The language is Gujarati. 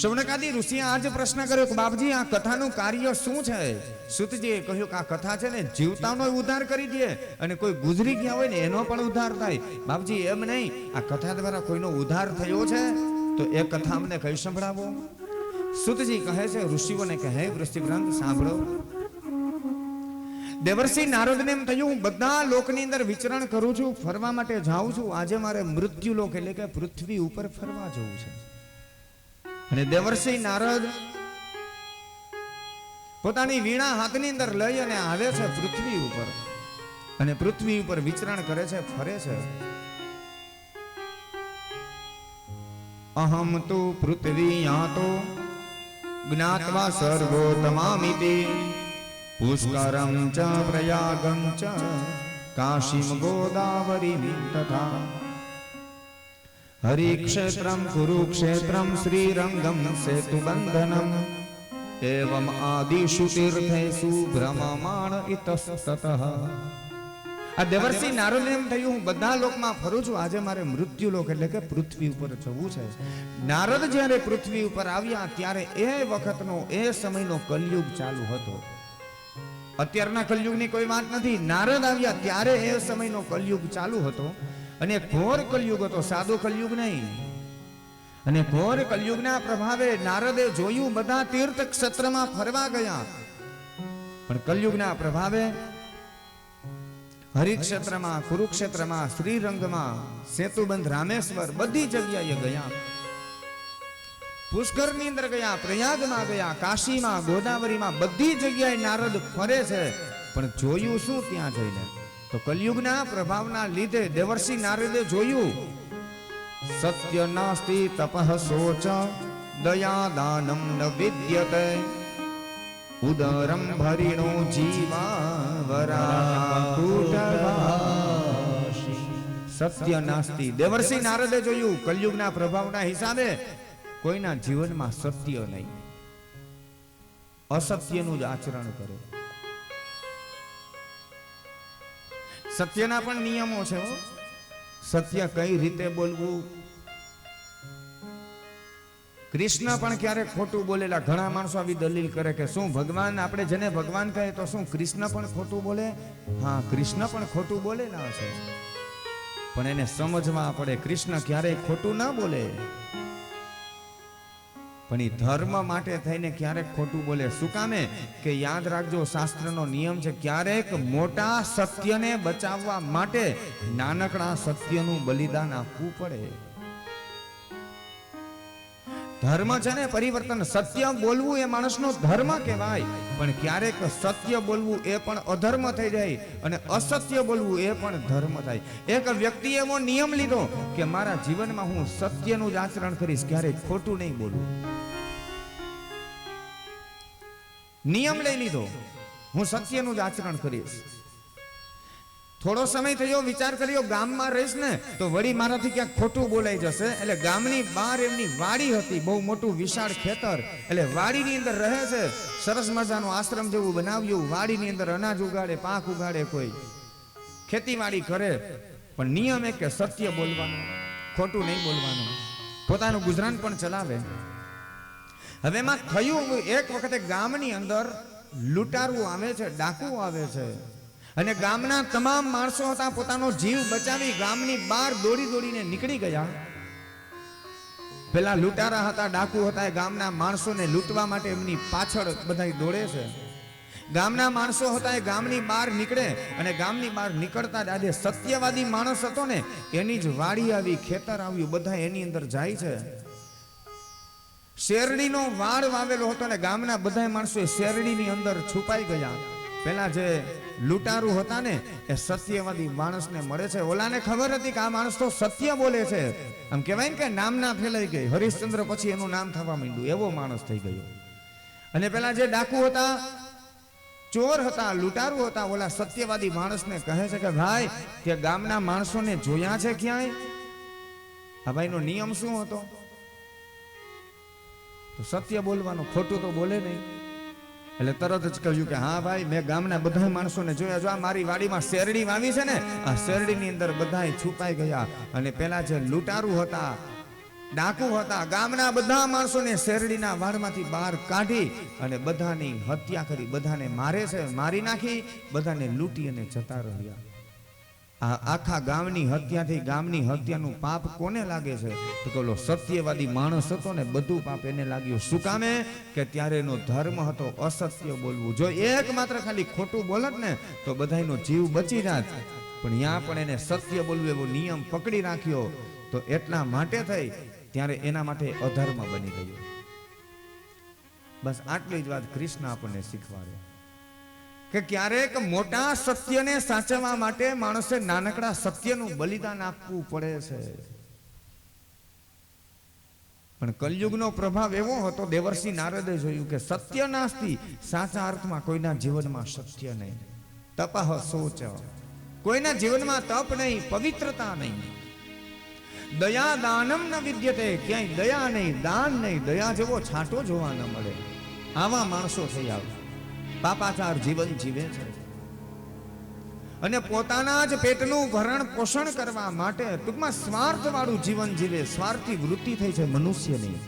શૌનકાદી ઋષિએ આ જ પ્રશ્ન કર્યો કે બાપજી, આ કથાનું કાર્ય શું છે? સુતજીએ કહ્યું કે આ કથા છે ને જીવતાનો ઉદ્ધાર કરી દે અને કોઈ ગુજરી ગયા હોય ને એનો પણ ઉદ્ધાર થાય. બાપજી, એમ નહીં, આ કથા દ્વારા કોઈનો ઉદ્ધાર થયો છે? તો એ કથા અમને કઈ સંભળાવો? સુતજી કહે છે, ઋષિઓને કહે હે વૃષ્ટિગ્રંથ સાંભળો. દેવર્ષિ નારદને એમ થયું, હું બધા લોકની અંદર વિચરણ કરું છું, ફરવા માટે જાઉં છું. આજે મારે મૃત્યુ લોક એટલે કે પૃથ્વી ઉપર ફરવા જવું છે. અને દેવરસિંહ નારદ પોતાની વીણા હાથની અંદર લઈ અને આવે છે પૃથ્વી ઉપર. અને પૃથ્વી ઉપર વિચરણ કરે છે, ફરે છે. અહમ તો પૃથ્વી યાતો, જ્ઞાત્વા સર્વોત્તમામિતિ, પુષ્કરમ ચ પ્રયાગમ ચ, કાશીમ ગોદાવરી તથા હરિક્ષેત્રમ કુરુક્ષેત્રમ શ્રીરંગમ સેતુબંધનમ એવમ આદિષુ તીર્થેષુ ભ્રમમાણ ઇતસ્તતઃ આ દેવર્ષિ નારદ એમ થયું, હું બધા લોકમાં ફરું છું. આજે મારે મૃત્યુ લોક એટલે કે પૃથ્વી ઉપર જવું છે. નારદ જ્યારે પૃથ્વી ઉપર આવ્યા, ત્યારે એ વખતનો, એ સમયનો કલયુગ ચાલુ હતો. અત્યારના કલયુગની કોઈ વાત નથી. નારદ આવ્યા ત્યારે એ સમયનો કલયુગ ચાલુ હતો. અને ઘોર કલયુગ હતો, સાદો કલયુગ નહીં. અને ઘોર કલયુગના પ્રભાવે નારદે જોયું, બધા તીર્થ ક્ષેત્રમાં ફરવા ગયા. પણ કલયુગના પ્રભાવે હરિક્ષેત્રમાં, કુરુક્ષેત્રમાં, શ્રીરંગમાં, સેતુબંધ, રામેશ્વર બધી જગ્યાએ ગયા. પુષ્કરની અંદર ગયા, પ્રયાગમાં ગયા, કાશીમાં, ગોદાવરીમાં બધી જગ્યાએ નારદ ફરે છે. પણ જોયું શું ત્યાં જઈને? તો કલયુગના પ્રભાવના લીધે દેવર્ષિ નારદે જોયું, સત્ય નાસ્તિ તપઃ સોચ દયા દાનમ ન વિદ્યતે, ઉદરમ ભરીણો જીવા વરાકુટભાષી. સત્ય નાસ્તિ. દેવર્ષિ નારદે જોયું, કલયુગના પ્રભાવના હિસાબે કોઈના જીવનમાં સત્ય નહીં. અસત્યનું જ આચરણ કરે. સત્યના પણ નિયમો છે સત્ય કઈ રીતે બોલવું? કૃષ્ણ પણ ક્યારેક ખોટું બોલેલા. ઘણા માણસો આવી દલીલ કરે કે શું ભગવાન? આપણે જેને ભગવાન કહે તો શું કૃષ્ણ પણ ખોટું બોલે? હા, કૃષ્ણ પણ ખોટું બોલેલા છે પણ એને સમજવા પડે, કૃષ્ણ ક્યારેય ખોટું ના બોલે. પણ એ ધર્મ માટે થઈને ક્યારેક ખોટું બોલે. શું કામે? કે યાદ રાખજો, શાસ્ત્રનો નિયમ છે, ક્યારેક મોટા સત્યને બચાવવા માટે નાનકડા સત્યનું બલિદાન આપવું પડે. ધર્મ છે ને, પરિવર્તન, સત્ય બોલવું એ માણસનો ધર્મ કહેવાય. પણ ક્યારેક સત્ય બોલવું એ પણ અધર્મ થઈ જાય અને અસત્ય બોલવું એ પણ ધર્મ થાય. એક વ્યક્તિએ એવો નિયમ લીધો કે, મારા જીવનમાં હું સત્યનું જ આચરણ કરીશ, ક્યારેય ખોટું નહીં બોલું. નિયમ લઈ લીધો. હું સત્યનું જ આચરણ કરીશ. થોડો સમય થયો, વિચાર કર્યો, ગામમાં રહીશ ને, તો વળી મારાથી ક્યાંક ખોટું બોલાઈ જશે. એટલે ગામની બહાર એમની વાડી હતી, બહુ મોટું વિશાળ ખેતર. એટલે વાડીની અંદર રહે છે. સરસ મજાનો આશ્રમ જેવું બનાવ્યું. વાડીની અંદર અનાજ ઉગાડે, પાક ઉગાડે કોઈ. ખેતીવાડી કરે. પણ નિયમ એ કે સત્ય બોલવાનું, ખોટું નહીં બોલવાનું. પોતાનું ગુજરાન પણ ચલાવે. હવે એમાં થયું એક વખતે ગામની અંદર લૂંટારું આવે છે, ડાકુ આવે છે. અને ગામના તમામ માણસો હતા, પોતાનો જીવ બચાવી ગામની બહાર દોડી દોડીને નીકળી ગયા. પેલા લૂંટારા હતા, ડાકુ હતા, એ ગામના માણસોને લૂંટવા માટે એમની પાછળ બધા દોડે છે. ગામના માણસો હતા, એ ગામની બહાર નીકળે અને ગામની બહાર નીકળતા આજે સત્યવાદી માણસ હતો ને, એની જ વાડી આવી, ખેતર આવ્યું બધા એની અંદર જાય છે. શેરડીનો વાળ વાવેલો હતો ને ગામના બધા માણસો શેરડીની અંદર છુપાઈ ગયા. પેલા જે લૂંટારુ હતા ને, એ સત્યવાદી માણસને મળે છે. ઓલાને ખબર હતી કે આ માણસ તો સત્ય બોલે છે. આમ કહેવાય ને કે નામના ફેલાઈ ગઈ. હરિશ્ચંદ્ર પછી એનું નામ થવા માંડ્યું. એવો માણસ થઈ ગયો. અને પેલા જે ડાકુ હતા, ચોર હતા, લૂંટારુ હતા, ઓલા સત્યવાદી માણસને કહે છે કે, ભાઈ કે ગામના માણસોને જોયા છે ક્યાંય? આ ભાઈનો નિયમ શું હતો? સત્ય બોલવાનું, ખોટું તો બોલે નહીં. એટલે તરત જ કહ્યું કે, હા ભાઈ, મેં ગામના બધા માણસોને જોયા. જો આ મારી વાડીમાં શેરડી વાવી છે ને, આ શેરડીની અંદર બધા છુપાઈ ગયા. અને પેલા જે લૂંટારું હતા, ડાકુ હતા, ગામના બધા માણસોને શેરડીના વાડમાંથી બહાર કાઢી અને બધાની હત્યા કરી, બધાને મારે છે, મારી નાખી, બધાને લૂંટી અને જતા રહ્યા. આખા ગામની હત્યાથી ગામની હત્યાનું પાપ કોને લાગે છે? તો કે ઓલો સત્યવાદી માણસ હતો ને બધું પાપ એને લાગ્યું. શું કામે? કે ત્યારે એનો ધર્મ હતો અસત્ય બોલવું. જો એક માત્ર ખાલી ખોટું બોલત ને, તો બધાયનો જીવ બચી જાત. પણ ત્યાં પણ એને સત્ય બોલવું એવો નિયમ પકડી રાખ્યો, તો એટલા માટે થઈ ત્યારે એના માટે અધર્મ બની ગયું. બસ આટલી જ વાત કૃષ્ણ આપણને શીખવાડે. કે ક્યારેક મોટા સત્યને સાચવવા માટે માણસે નાનકડા સત્યનું બલિદાન આપવું પડે છે. પણ કલયુગનો પ્રભાવ એવો હતો, દેવર્ષિ નારદે જોયું કે સત્ય નાસ્તી સાચા અર્થમાં કોઈના જીવનમાં સત્ય નહીં. તપહ સોચ કોઈના જીવનમાં તપ નહીં, પવિત્રતા નહીં. દયા દાનમ ન વિદ્યતે, ક્યાંય દયા નહીં, દાન નહીં, દયા જેવો છાંટો જોવા ન મળે. આવા માણસો થઈ આવે પાપાચાર જીવન જીવે છે. અને પોતાના જ પેટનું ભરણ પોષણ કરવા માટે ટૂંકમાં સ્વાર્થ વાળું જીવન જીવે, સ્વાર્થી વૃત્તિ થઈ છે મનુષ્યની.